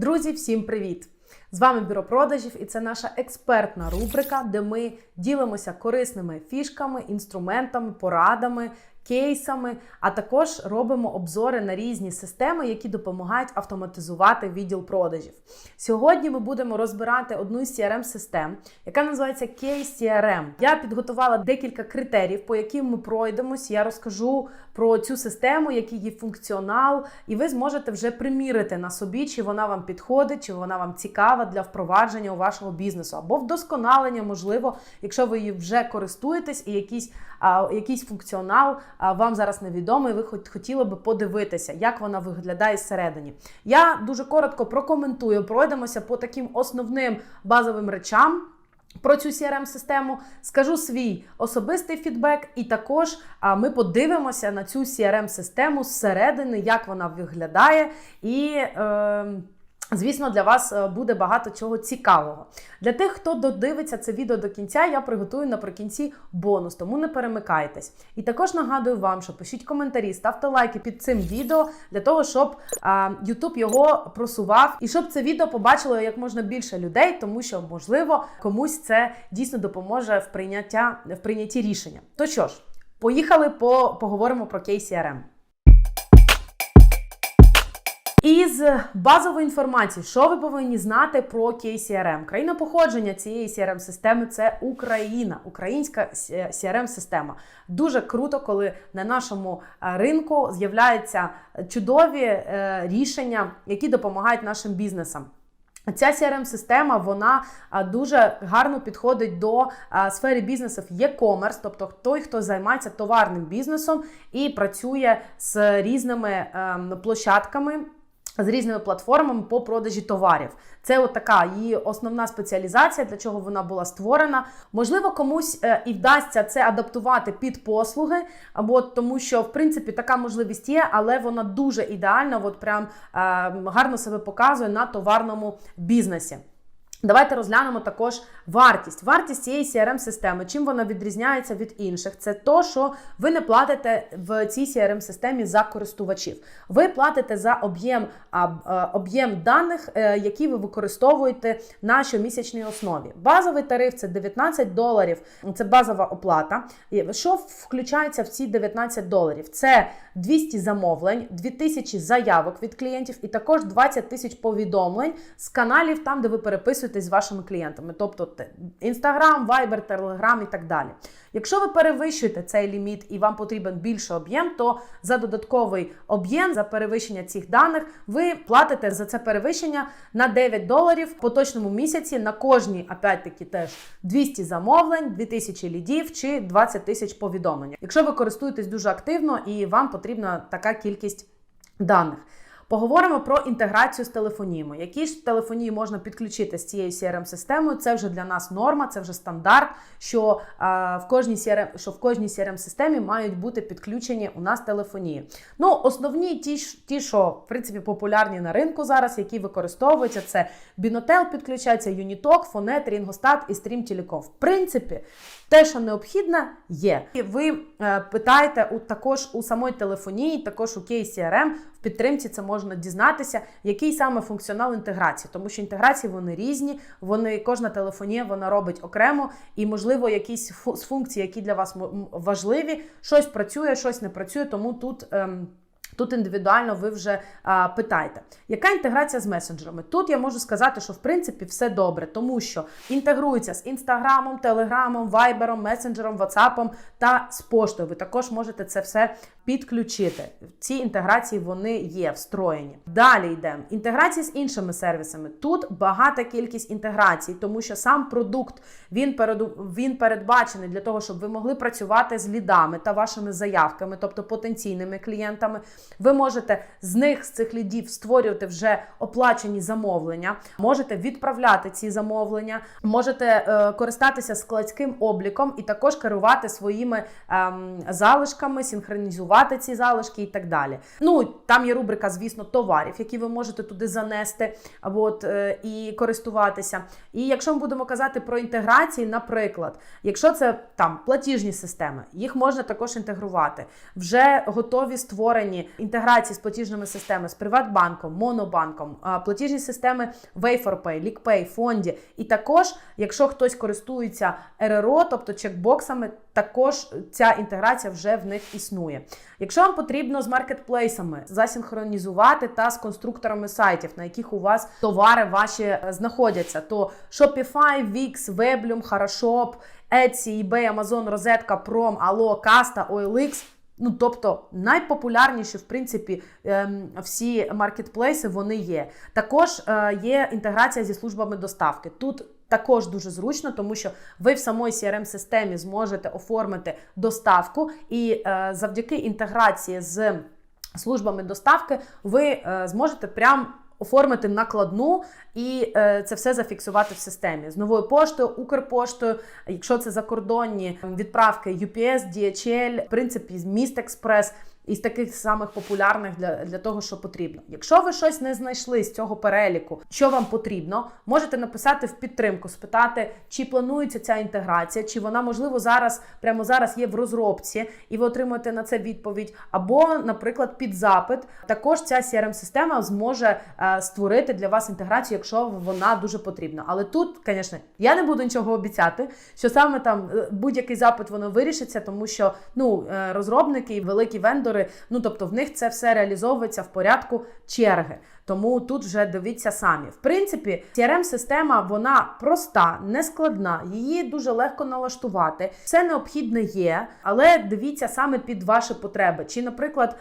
Друзі, всім привіт! З вами бюро продажів, і це наша експертна рубрика, де ми ділимося корисними фішками, інструментами, порадами, кейсами, а також робимо обзори на різні системи, які допомагають автоматизувати відділ продажів. Сьогодні ми будемо розбирати одну з crm систем яка називається KCRM. Я підготувала декілька критеріїв, по яким ми пройдемось. Я розкажу про цю систему, який її функціонал, і ви зможете вже примірити на собі, чи вона вам підходить, чи вона вам цікава для впровадження у вашого бізнесу, або вдосконалення, можливо, якщо ви її вже користуєтесь, і якийсь, а, якийсь функціонал а, вам зараз невідомий, ви хоч хотіли би подивитися, як вона виглядає зсередині. Я дуже коротко прокоментую, пройдемося по таким основним базовим речам. Про цю crm систему скажу свій особистий фідбек, і також ми подивимося на цю crm систему зсередини, як вона виглядає, і е, звісно, для вас е, буде багато чого цікавого. Для тих, хто додивиться це відео до кінця, я приготую наприкінці бонус, тому не перемикайтесь. І також нагадую вам, що пишіть коментарі, ставте лайки під цим відео для того, щоб а, YouTube його просував і щоб це відео побачило як можна більше людей, тому що можливо комусь це дійсно допоможе в прийняття в прийнятті рішення. То що ж, поїхали по поговоримо про KCRM. Із базової інформації, що ви повинні знати про KCRM? Країна походження цієї crm системи це Україна, українська crm система Дуже круто, коли на нашому е, ринку з'являються чудові е, рішення, які допомагають нашим бізнесам. Ця crm система вона дуже гарно підходить до сфери бізнесів e-commerce, тобто той, хто займається товарним бізнесом і працює з різними ем, площадками з різними платформами по продажі товарів. Це от така її основна спеціалізація, для чого вона була створена. Можливо, комусь е, і вдасться це адаптувати під послуги, або тому, що в принципі така можливість є, але вона дуже ідеально, от прям е, гарно себе показує на товарному бізнесі. Давайте розглянемо також вартість. Вартість цієї crm системи чим вона відрізняється від інших? Це то, що ви не платите в цій crm системі за користувачів. Ви платите за об'єм об'єм даних, е, які ви використовуєте на щомісячній основі. Базовий тариф це 19 доларів, це базова оплата. Що включається в ці 19 доларів? Це 200 замовлень, 2000 заявок від клієнтів і також 20 тисяч повідомлень з каналів, там, де ви переписуєтесь з вашими клієнтами, тобто Instagram, Viber, Telegram і так далі. Якщо ви перевищуєте цей ліміт і вам потрібен більший об'єм, то за додатковий об'єм, за перевищення цих даних, ви платите за це перевищення на 9 доларів в поточному місяці на кожні, опять-таки, теж 200 замовлень, 2000 лідів чи 20 тисяч повідомлень. Якщо ви користуєтесь дуже активно і вам потрібна така кількість даних. Поговоримо про інтеграцію з телефоніями. Які ж телефонії можна підключити з цією crm системою Це вже для нас норма, це вже стандарт, що а, в кожній CRM, що в кожній crm системі мають бути підключені у нас телефонії. Ну, основні ті, ті, що в принципі популярні на ринку зараз, які використовуються, це Binotel підключається, Unitalk, Fonet, Ringostat і Stream Telecom. В принципі, те, що необхідне, є. І ви е, питаєте у також у самої телефонії, також у KCRM, підтримці це можна дізнатися, який саме функціонал інтеграції, тому що інтеграції вони різні, вони кожна телефонія вона робить окремо, і, можливо, якісь з функцій, які для вас важливі, щось працює, щось не працює, тому тут. Ем, Тут індивідуально ви вже а, питаєте, яка інтеграція з месенджерами? Тут я можу сказати, що в принципі все добре, тому що інтегрується з інстаграмом, телеграмом, вайбером, месенджером, ватсапом та з поштою. Ви також можете це все підключити. Ці інтеграції вони є встроєні. Далі йдемо. Інтеграції з іншими сервісами. Тут багата кількість інтеграцій, тому що сам продукт він він передбачений для того, щоб ви могли працювати з лідами та вашими заявками, тобто потенційними клієнтами. Ви можете з них, з цих лідів, створювати вже оплачені замовлення, можете відправляти ці замовлення, можете е, користатися складським обліком і також керувати своїми е, залишками, синхронізувати ці залишки і так далі. Ну, там є рубрика, звісно, товарів, які ви можете туди занести от, е, і користуватися. І якщо ми будемо казати про інтеграції, наприклад, якщо це там платіжні системи, їх можна також інтегрувати. Вже готові створені інтеграції з платіжними системами з Приватбанком, Монобанком, платіжні системи Way4Pay, Фонді. І також, якщо хтось користується РРО, тобто чекбоксами, також ця інтеграція вже в них існує. Якщо вам потрібно з маркетплейсами засінхронізувати та з конструкторами сайтів, на яких у вас товари ваші е, знаходяться, то Shopify, Wix, Weblum, Хорошоп, Etsy, eBay, Amazon, Розетка, Prom, Allo, Kasta, OLX – Ну, тобто найпопулярніші, в принципі, ем, всі маркетплейси вони є. Також е, є інтеграція зі службами доставки. Тут також дуже зручно, тому що ви в самій crm системі зможете оформити доставку, і е, завдяки інтеграції з службами доставки ви е, зможете прям. Оформити накладну і е, це все зафіксувати в системі з новою поштою, Укрпоштою. Якщо це закордонні відправки UPS, DHL, в принципі, Міст Експрес із таких самих популярних для, для того, що потрібно. Якщо ви щось не знайшли з цього переліку, що вам потрібно, можете написати в підтримку, спитати, чи планується ця інтеграція, чи вона можливо зараз прямо зараз є в розробці, і ви отримуєте на це відповідь. Або, наприклад, під запит також ця crm система зможе е, створити для вас інтеграцію, якщо вона дуже потрібна. Але тут, звісно, я не буду нічого обіцяти, що саме там е, будь-який запит воно вирішиться, тому що ну е, розробники і великі вендори, ну тобто в них це все реалізовується в порядку черги. Тому тут вже дивіться самі. В принципі, crm система вона проста, нескладна, її дуже легко налаштувати. Все необхідне є, але дивіться саме під ваші потреби. Чи, наприклад,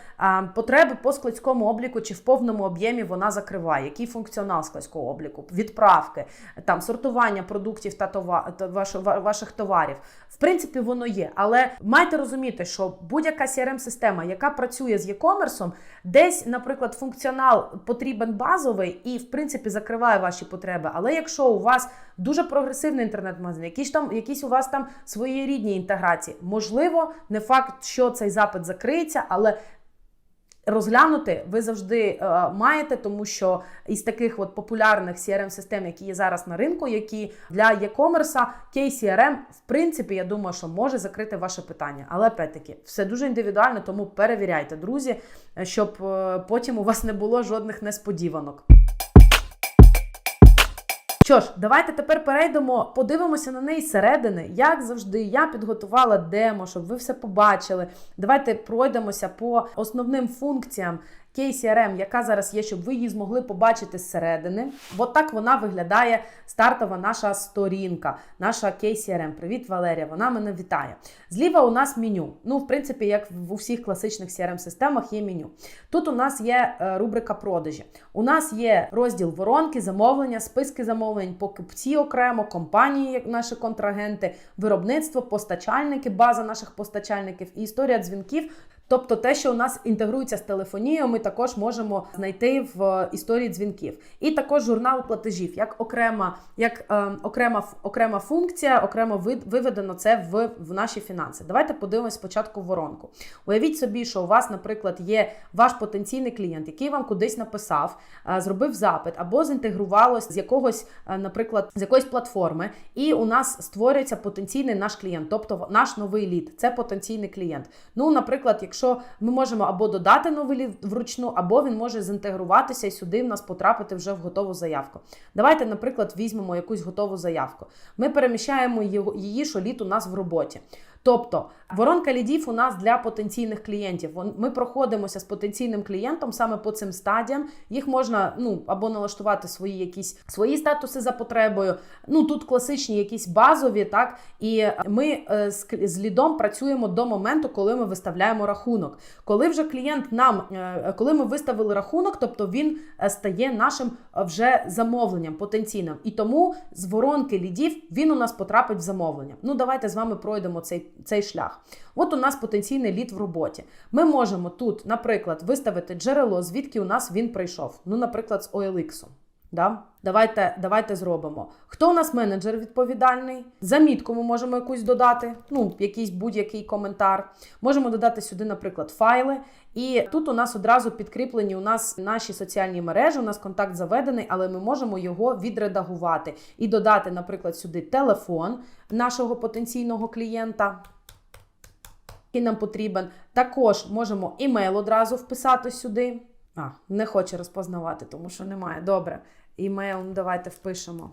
потреби по складському обліку, чи в повному об'ємі вона закриває, який функціонал складського обліку, відправки, там сортування продуктів та товар, ваших товарів. В принципі, воно є. Але майте розуміти, що будь-яка crm система яка працює з e-commerce, десь, наприклад, функціонал потрібен базовий і, в принципі, закриває ваші потреби. Але якщо у вас дуже прогресивний інтернет-магазин, якісь там, якісь у вас там свої рідні інтеграції, можливо, не факт, що цей запит закриється, але Розглянути ви завжди е, маєте, тому що із таких от популярних crm систем які є зараз на ринку, які для e-commerce, KCRM, в принципі, я думаю, що може закрити ваше питання. Але опять-таки, все дуже індивідуально, тому перевіряйте, друзі, щоб е, потім у вас не було жодних несподіванок. Що ж, давайте тепер перейдемо, подивимося на неї зсередини. Як завжди, я підготувала демо, щоб ви все побачили. Давайте пройдемося по основним функціям KCRM, яка зараз є, щоб ви її змогли побачити зсередини. От так вона виглядає стартова наша сторінка, наша KCRM. Привіт, Валерія! Вона мене вітає. Зліва у нас меню. Ну, в принципі, як в усіх класичних CRM-системах є меню. Тут у нас є е, рубрика продажі. У нас є розділ воронки, замовлення, списки замовлень, покупці окремо, компанії, як наші контрагенти, виробництво, постачальники, база наших постачальників і історія дзвінків. Тобто те, що у нас інтегрується з телефонією, ми також можемо знайти в історії дзвінків. І також журнал платежів, як окрема, як е, окрема, окрема функція, окремо виведено це в, в наші фінанси. Давайте подивимось спочатку воронку. Уявіть собі, що у вас, наприклад, є ваш потенційний клієнт, який вам кудись написав, е, зробив запит або зінтегрувалось з якогось, е, наприклад, з якоїсь платформи, і у нас створюється потенційний наш клієнт, тобто наш новий лід. Це потенційний клієнт. Ну, наприклад, якщо ми можемо або додати новий вручну, або він може зінтегруватися і сюди в нас потрапити вже в готову заявку. Давайте, наприклад, візьмемо якусь готову заявку. Ми переміщаємо її, що літ у нас в роботі. Тобто воронка лідів у нас для потенційних клієнтів. Ми проходимося з потенційним клієнтом саме по цим стадіям. Їх можна ну або налаштувати свої якісь свої статуси за потребою. Ну тут класичні, якісь базові, так і ми е, з, лідом працюємо до моменту, коли ми виставляємо рахунок. Коли вже клієнт нам, е, коли ми виставили рахунок, тобто він е, стає нашим вже замовленням потенційним. І тому з воронки лідів він у нас потрапить в замовлення. Ну давайте з вами пройдемо цей цей шлях. От у нас потенційний лід в роботі. Ми можемо тут, наприклад, виставити джерело, звідки у нас він прийшов. Ну, наприклад, з OLX. Да? Давайте давайте зробимо. Хто у нас менеджер відповідальний? Замітку ми можемо якусь додати, ну, якийсь будь-який коментар. Можемо додати сюди, наприклад, файли. І тут у нас одразу підкріплені у нас наші соціальні мережі, у нас контакт заведений, але ми можемо його відредагувати і додати, наприклад, сюди телефон нашого потенційного клієнта. який нам потрібен. Також можемо імейл одразу вписати сюди. А, не хоче розпознавати, тому що немає. Добре. Імейл, давайте впишемо.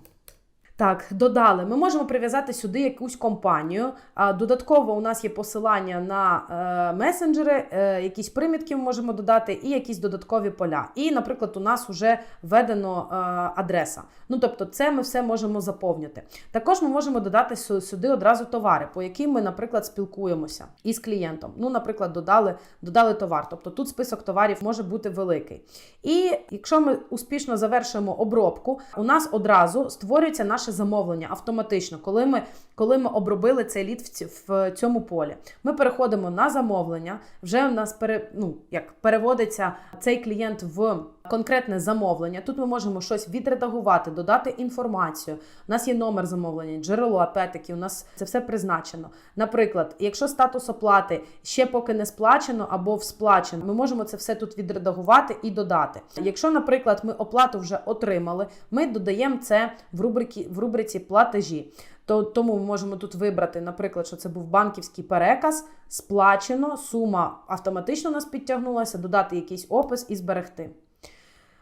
Так, додали. Ми можемо прив'язати сюди якусь компанію. Додатково у нас є посилання на е, месенджери, е, якісь примітки ми можемо додати, і якісь додаткові поля. І, наприклад, у нас вже введено е, адреса. Ну, тобто, це ми все можемо заповнити. Також ми можемо додати сюди одразу товари, по яким ми, наприклад, спілкуємося із клієнтом. Ну, наприклад, додали, додали товар. Тобто тут список товарів може бути великий. І якщо ми успішно завершуємо обробку, у нас одразу створюється наше замовлення автоматично, коли ми, коли ми обробили цей лід в, в цьому полі. Ми переходимо на замовлення. Вже у нас пере, ну, як переводиться цей клієнт в конкретне замовлення. Тут ми можемо щось відредагувати, додати інформацію. У нас є номер замовлення, джерело, опять-таки, у нас це все призначено. Наприклад, якщо статус оплати ще поки не сплачено або сплачено, ми можемо це все тут відредагувати і додати. Якщо, наприклад, ми оплату вже отримали, ми додаємо це в рубриці, в рубриці платежі. То тому ми можемо тут вибрати, наприклад, що це був банківський переказ, сплачено, сума автоматично у нас підтягнулася, додати якийсь опис і зберегти.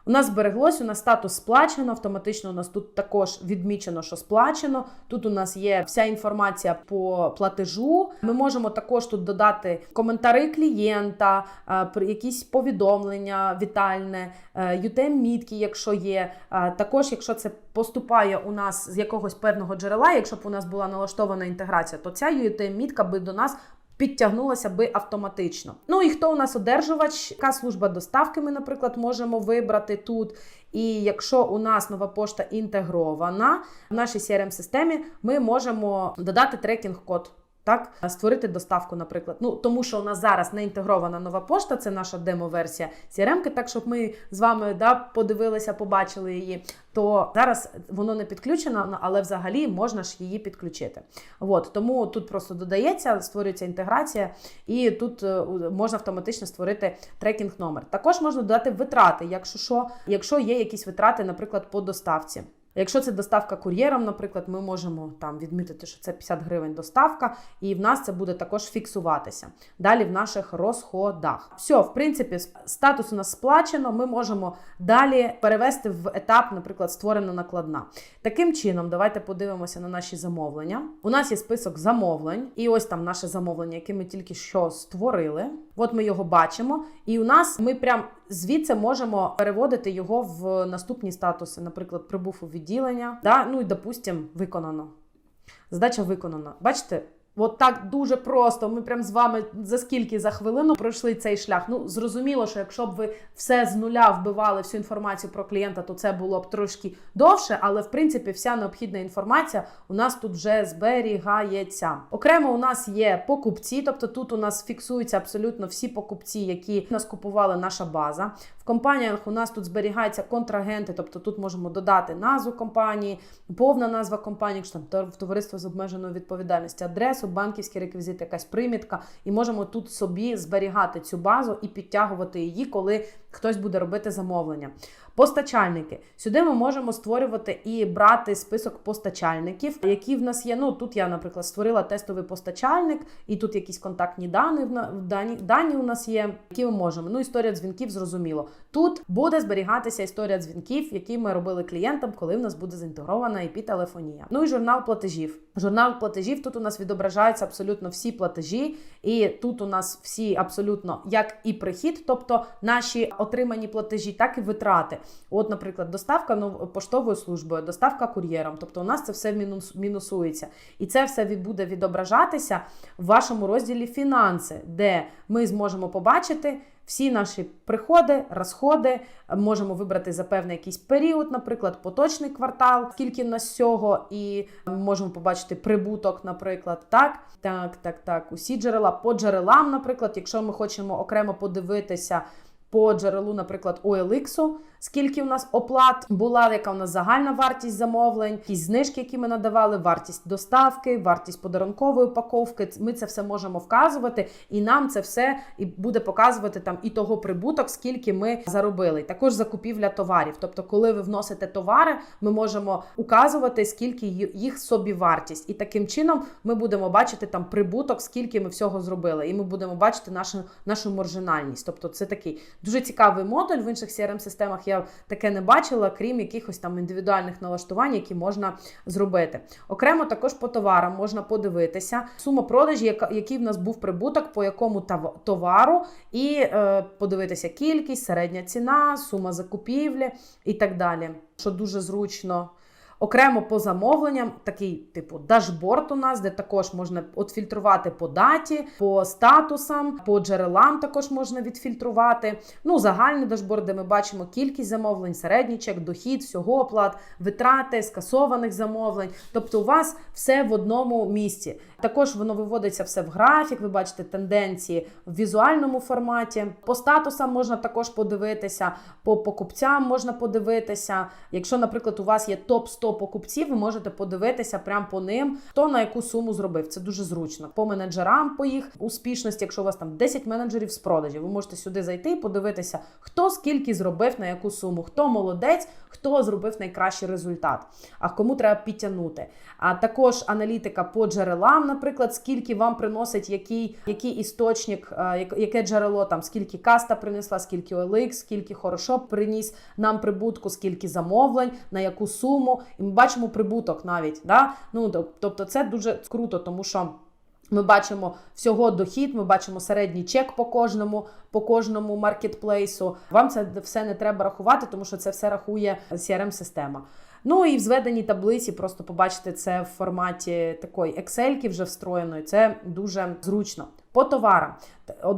У нас збереглось, у нас статус сплачено, автоматично у нас тут також відмічено, що сплачено. Тут у нас є вся інформація по платежу. Ми можемо також тут додати коментари клієнта, е, якісь повідомлення вітальне, UTM-мітки, якщо є. Е, Також, якщо це поступає у нас з якогось певного джерела, якщо б у нас була налаштована інтеграція, то ця UTM-мітка би до нас підтягнулася би автоматично. Ну і хто у нас одержувач? Яка служба доставки ми, наприклад, можемо вибрати тут. І якщо у нас нова пошта інтегрована в нашій crm системі ми можемо додати трекінг-код. Так, створити доставку, наприклад. Ну тому, що у нас зараз не інтегрована нова пошта, це наша демо-версія CRM, так щоб ми з вами да, подивилися, побачили її. То зараз воно не підключено, але взагалі можна ж її підключити. От тому тут просто додається, створюється інтеграція, і тут е, можна автоматично створити трекінг номер. Також можна додати витрати, якщо що, якщо є якісь витрати, наприклад, по доставці. Якщо це доставка кур'єром, наприклад, ми можемо там відмітити, що це 50 гривень доставка, і в нас це буде також фіксуватися. Далі в наших розходах. Все, в принципі, статус у нас сплачено. Ми можемо далі перевести в етап, наприклад, створена накладна. Таким чином, давайте подивимося на наші замовлення. У нас є список замовлень, і ось там наше замовлення, яке ми тільки що створили. От ми його бачимо, і у нас ми прям звідси можемо переводити його в наступні статуси, наприклад, прибув у відділення. Да? Ну і допустимо, виконано. Задача виконана. Бачите? От так дуже просто. Ми прям з вами за скільки за хвилину пройшли цей шлях. Ну зрозуміло, що якщо б ви все з нуля вбивали всю інформацію про клієнта, то це було б трошки довше, але в принципі вся необхідна інформація у нас тут вже зберігається. Окремо у нас є покупці, тобто тут у нас фіксуються абсолютно всі покупці, які нас купували наша база. В компаніях у нас тут зберігаються контрагенти, тобто тут можемо додати назву компанії, повна назва компанії, там товариство з обмеженою відповідальністю, адресу, банківський реквізити, якась примітка, і можемо тут собі зберігати цю базу і підтягувати її, коли хтось буде робити замовлення. Постачальники. Сюди ми можемо створювати і брати список постачальників, які в нас є. Ну тут я, наприклад, створила тестовий постачальник, і тут якісь контактні дані дані, дані у нас є, які ми можемо. Ну, історія дзвінків, зрозуміло. Тут буде зберігатися історія дзвінків, які ми робили клієнтам, коли в нас буде заінтегрована IP-телефонія. Ну і журнал платежів. Журнал платежів тут у нас відображаються абсолютно всі платежі, і тут у нас всі абсолютно як і прихід, тобто наші отримані платежі, так і витрати. От, наприклад, доставка ну, поштовою службою, доставка кур'єром. Тобто, у нас це все мінус, мінусується. І це все буде відображатися в вашому розділі фінанси, де ми зможемо побачити. Всі наші приходи, розходи можемо вибрати за певний якийсь період, наприклад, поточний квартал, скільки в нас всього, і можемо побачити прибуток, наприклад. Так, так, так, так. Усі джерела по джерелам, наприклад, якщо ми хочемо окремо подивитися по джерелу, наприклад, OLX, скільки у нас оплат була, яка у нас загальна вартість замовлень, якісь знижки, які ми надавали, вартість доставки, вартість подарункової упаковки. Ми це все можемо вказувати, і нам це все і буде показувати там і того прибуток, скільки ми заробили. Також закупівля товарів. Тобто, коли ви вносите товари, ми можемо указувати, скільки їх собівартість. І таким чином ми будемо бачити там прибуток, скільки ми всього зробили. І ми будемо бачити нашу, нашу маржинальність. Тобто, це такий дуже цікавий модуль. В інших crm системах я таке не бачила, крім якихось там індивідуальних налаштувань, які можна зробити. Окремо також по товарам можна подивитися сума продажі, який в нас був прибуток, по якому товару, і е, подивитися кількість, середня ціна, сума закупівлі і так далі. Що дуже зручно. Окремо по замовленням, такий типу дашборд у нас, де також можна от фільтрувати по даті, по статусам, по джерелам також можна відфільтрувати. Ну, загальний дашборд, де ми бачимо кількість замовлень, середній чек, дохід, всього оплат, витрати, скасованих замовлень. Тобто, у вас все в одному місці. Також воно виводиться все в графік. Ви бачите тенденції в візуальному форматі. По статусам можна також подивитися, по покупцям можна подивитися. Якщо, наприклад, у вас є топ 100 покупців, ви можете подивитися прямо по ним, хто на яку суму зробив. Це дуже зручно. По менеджерам, по їх успішності, якщо у вас там 10 менеджерів з продажів, ви можете сюди зайти і подивитися, хто скільки зробив на яку суму, хто молодець, хто зробив найкращий результат, а кому треба підтягнути. А також аналітика по джерелам, наприклад, скільки вам приносить який, який істочник, е, яке джерело, там скільки каста принесла, скільки OLX, скільки хорошоп приніс нам прибутку, скільки замовлень, на яку суму. І ми бачимо прибуток навіть. Да? Ну, тобто це дуже круто, тому що. Ми бачимо всього дохід, ми бачимо середній чек по кожному, по кожному маркетплейсу. Вам це все не треба рахувати, тому що це все рахує CRM-система. Ну і в зведеній таблиці просто побачити це в форматі такої Excel вже встроєної. Це дуже зручно. По товарам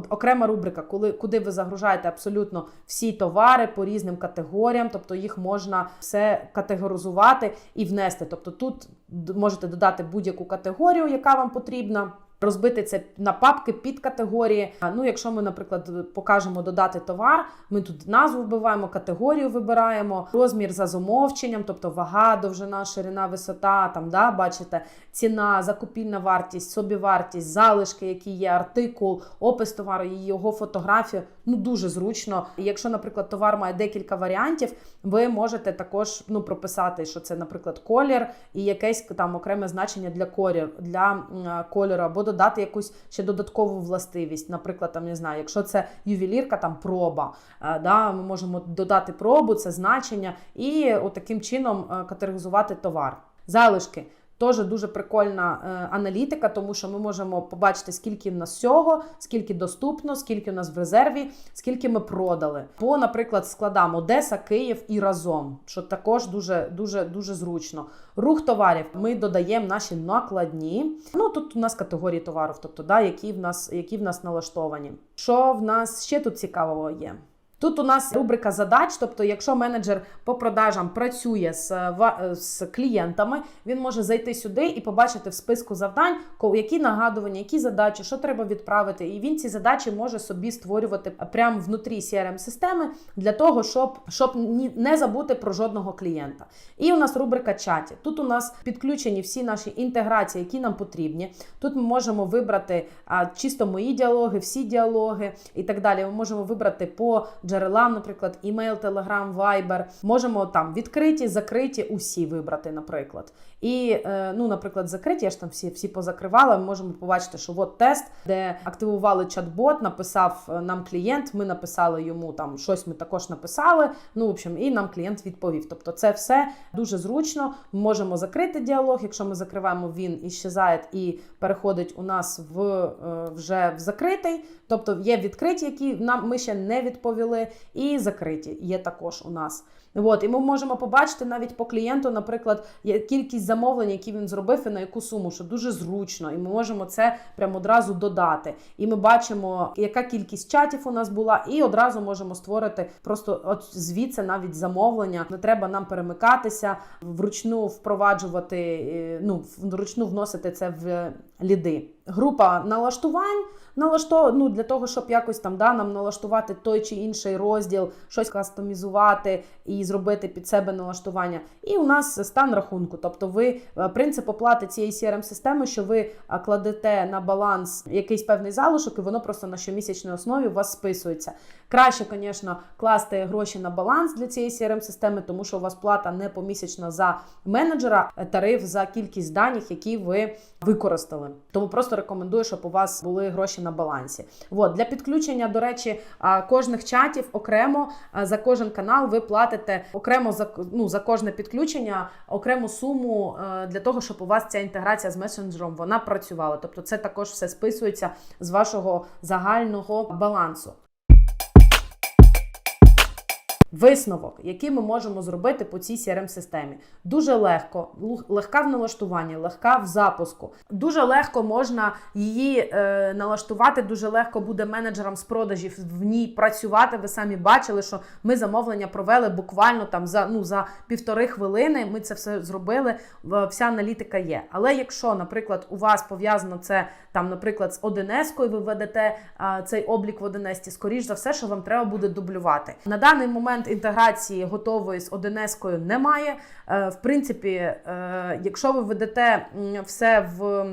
окрема рубрика, коли куди ви загружаєте абсолютно всі товари по різним категоріям, тобто їх можна все категоризувати і внести. Тобто тут можете додати будь-яку категорію, яка вам потрібна. Розбити це на папки під категорії. Ну, якщо ми, наприклад, покажемо додати товар, ми тут назву вбиваємо, категорію вибираємо, розмір за замовченням, тобто вага, довжина, ширина, висота, там, да, бачите, ціна, закупільна вартість, собівартість, залишки, які є, артикул, опис товару, його фотографію. Ну, дуже зручно. Якщо, наприклад, товар має декілька варіантів, ви можете також ну, прописати, що це, наприклад, колір і якесь там окреме значення для колір, для кольору, або додати якусь ще додаткову властивість. Наприклад, там не знаю, якщо це ювелірка, там проба, е, да, ми можемо додати пробу, це значення, і от таким чином е, категоризувати товар. Залишки. Теж дуже прикольна е, аналітика, тому що ми можемо побачити, скільки в нас всього, скільки доступно, скільки в нас в резерві, скільки ми продали. По, наприклад, складам Одеса, Київ і разом, що також дуже дуже дуже зручно. Рух товарів ми додаємо наші накладні. Ну тут у нас категорії товарів, тобто да, які в нас які в нас налаштовані. Що в нас ще тут цікавого є? Тут у нас рубрика задач, тобто, якщо менеджер по продажам працює з, е, з клієнтами, він може зайти сюди і побачити в списку завдань, які нагадування, які задачі, що треба відправити. І він ці задачі може собі створювати прямо внутрі crm системи для того, щоб, щоб не забути про жодного клієнта. І у нас рубрика чаті. Тут у нас підключені всі наші інтеграції, які нам потрібні. Тут ми можемо вибрати а, чисто мої діалоги, всі діалоги і так далі. Ми можемо вибрати по джерелам, наприклад, email, Telegram, Viber. Можемо там відкриті, закриті, усі вибрати, наприклад. І, е, ну, наприклад, закриті, я ж там всі, всі позакривала. Ми можемо побачити, що от тест, де активували чат-бот, написав е, нам клієнт, ми написали йому там щось, ми також написали. Ну, в общем, і нам клієнт відповів. Тобто, це все дуже зручно. Ми можемо закрити діалог. Якщо ми закриваємо, він іщезає і переходить у нас в е, вже в закритий. Тобто є відкриті, які нам ми ще не відповіли, і закриті є також у нас. От, і ми можемо побачити навіть по клієнту, наприклад, кількість замовлень, які він зробив, і на яку суму, що дуже зручно, і ми можемо це прямо одразу додати. І ми бачимо, яка кількість чатів у нас була, і одразу можемо створити просто от звідси навіть замовлення. Не треба нам перемикатися, вручну впроваджувати, е, ну вручну вносити це в ліди. Група налаштувань налаштов... ну, для того, щоб якось там да, нам налаштувати той чи інший розділ, щось кастомізувати і зробити під себе налаштування. І у нас стан рахунку. Тобто, ви е, принцип оплати цієї crm системи що ви е, кладете на баланс якийсь певний залишок, і воно просто на щомісячній основі у вас списується. Краще, звісно, класти гроші на баланс для цієї crm системи тому що у вас плата не помісячна за менеджера, тариф за кількість даних, які ви використали. Тому просто рекомендую, щоб у вас були гроші на балансі. От, для підключення, до речі, кожних чатів окремо за кожен канал ви платите окремо за ну, за кожне підключення окрему суму е, для того, щоб у вас ця інтеграція з месенджером вона працювала. Тобто, це також все списується з вашого загального балансу. Висновок, який ми можемо зробити по цій crm системі дуже легко, легка в налаштуванні, легка в запуску. Дуже легко можна її е, налаштувати. Дуже легко буде менеджерам з продажів в ній працювати. Ви самі бачили, що ми замовлення провели буквально там за ну за півтори хвилини. Ми це все зробили. Вся аналітика є. Але якщо, наприклад, у вас пов'язано це там, наприклад, з 1С, ви ведете а, цей облік в 1С, скоріш за все, що вам треба буде дублювати. На даний момент інтеграції готової з 1С немає. Е, В принципі, е, якщо ви ведете все в.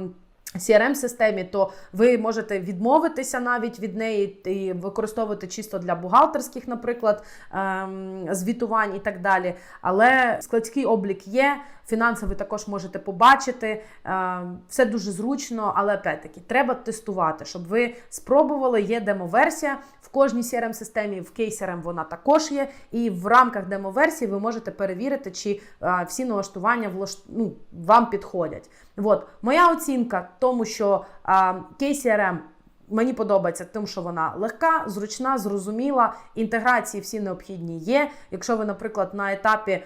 Crm системі то ви можете відмовитися навіть від неї і використовувати чисто для бухгалтерських, наприклад, ем, звітувань і так далі. Але складський облік є, фінансовий також можете побачити. Ем, Все дуже зручно, але опять-таки треба тестувати, щоб ви спробували. Є демо-версія в кожній crm системі в кейсерам вона також є. І в рамках демо-версії ви можете перевірити, чи е, всі налаштування ну, вам підходять. От моя оцінка тому, що а, KCRM мені подобається тим, що вона легка, зручна, зрозуміла. Інтеграції всі необхідні є. Якщо ви, наприклад, на етапі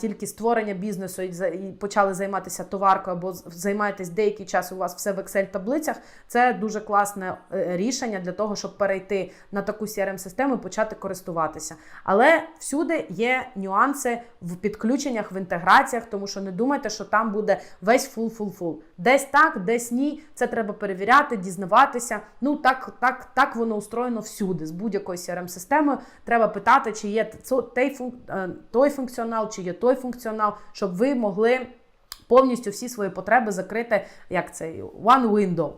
тільки створення бізнесу і, почали займатися товаркою або займаєтесь деякий час, у вас все в Excel-таблицях, це дуже класне е, рішення для того, щоб перейти на таку CRM-систему і почати користуватися. Але всюди є нюанси в підключеннях, в інтеграціях, тому що не думайте, що там буде весь фул-фул-фул. Десь так, десь ні. Це треба перевіряти, дізнаватися. Ну так, так, так воно устроєно всюди. З будь-якою CRM-системою треба питати, чи є е, той функціонал, чи є той функціонал, щоб ви могли повністю всі свої потреби закрити, як цей one window.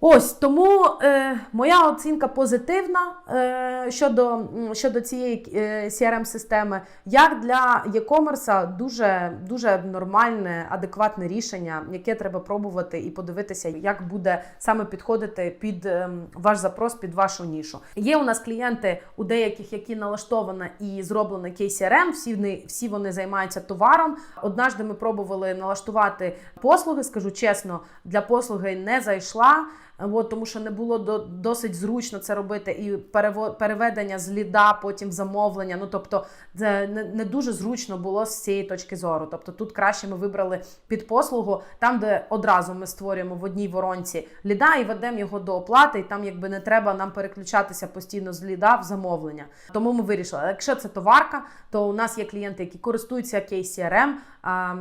Ось тому е, моя оцінка позитивна е, щодо, щодо цієї е, CRM-системи. Як для e-commerce дуже, дуже нормальне, адекватне рішення, яке треба пробувати і подивитися, як буде саме підходити під ем, ваш запрос, під вашу нішу. Є у нас клієнти у деяких, які налаштовано і зроблено KCRM, всі вони, всі вони займаються товаром. Однажды ми пробували налаштувати послуги, скажу чесно, для послуги не зайшла. От, тому що не було до, досить зручно це робити, і переведення з ліда, потім замовлення. Ну тобто, це не, не дуже зручно було з цієї точки зору. Тобто, тут краще ми вибрали під послугу, там, де одразу ми створюємо в одній воронці ліда і ведемо його до оплати, і там якби не треба нам переключатися постійно з ліда в замовлення. Тому ми вирішили, якщо це товарка, то у нас є клієнти, які користуються KCRM,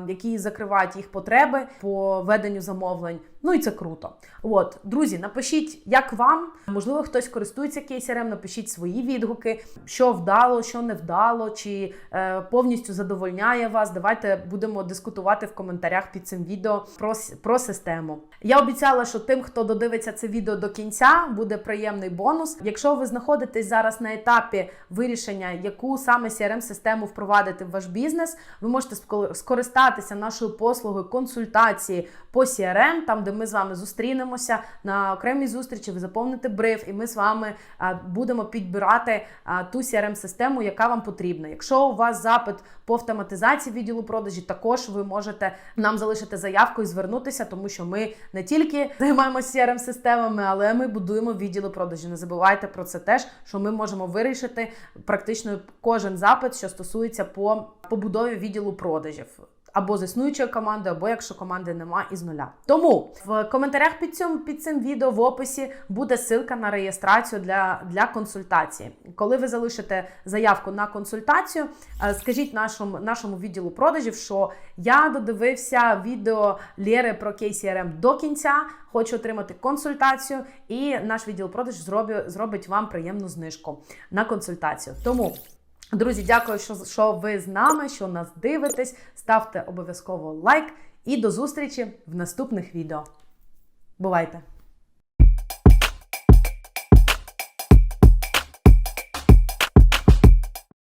які закривають їх потреби по веденню замовлень. Ну і це круто. От, друзі, напишіть, як вам. Можливо, хтось користується кейсером, напишіть свої відгуки, що вдало, що не вдало, чи е, повністю задовольняє вас. Давайте будемо дискутувати в коментарях під цим відео про, про систему. Я обіцяла, що тим, хто додивиться це відео до кінця, буде приємний бонус. Якщо ви знаходитесь зараз на етапі вирішення, яку саме CRM-систему впровадити в ваш бізнес, ви можете скол- скористатися нашою послугою консультації по CRM, там де ми з вами зустрінемося на окремій зустрічі. Ви заповните бриф, і ми з вами а, будемо підбирати а, ту CRM-систему, яка вам потрібна. Якщо у вас запит по автоматизації відділу продажі, також ви можете нам залишити заявку і звернутися, тому що ми не тільки займаємося CRM-системами, але ми будуємо відділи продажі. Не забувайте про це теж, що ми можемо вирішити практично кожен запит, що стосується по побудові відділу продажів. Або з існуючої команди, або якщо команди нема із нуля. Тому в коментарях під цим під цим відео в описі буде ссылка на реєстрацію для, для консультації. Коли ви залишите заявку на консультацію, е, скажіть нашому, нашому відділу продажів, що я додивився відео Лєри про KCRM до кінця, хочу отримати консультацію, і наш відділ продажів зробить, зробить вам приємну знижку на консультацію. Тому. Друзі, дякую, що, що ви з нами, що нас дивитесь. Ставте обов'язково лайк і до зустрічі в наступних відео. Бувайте!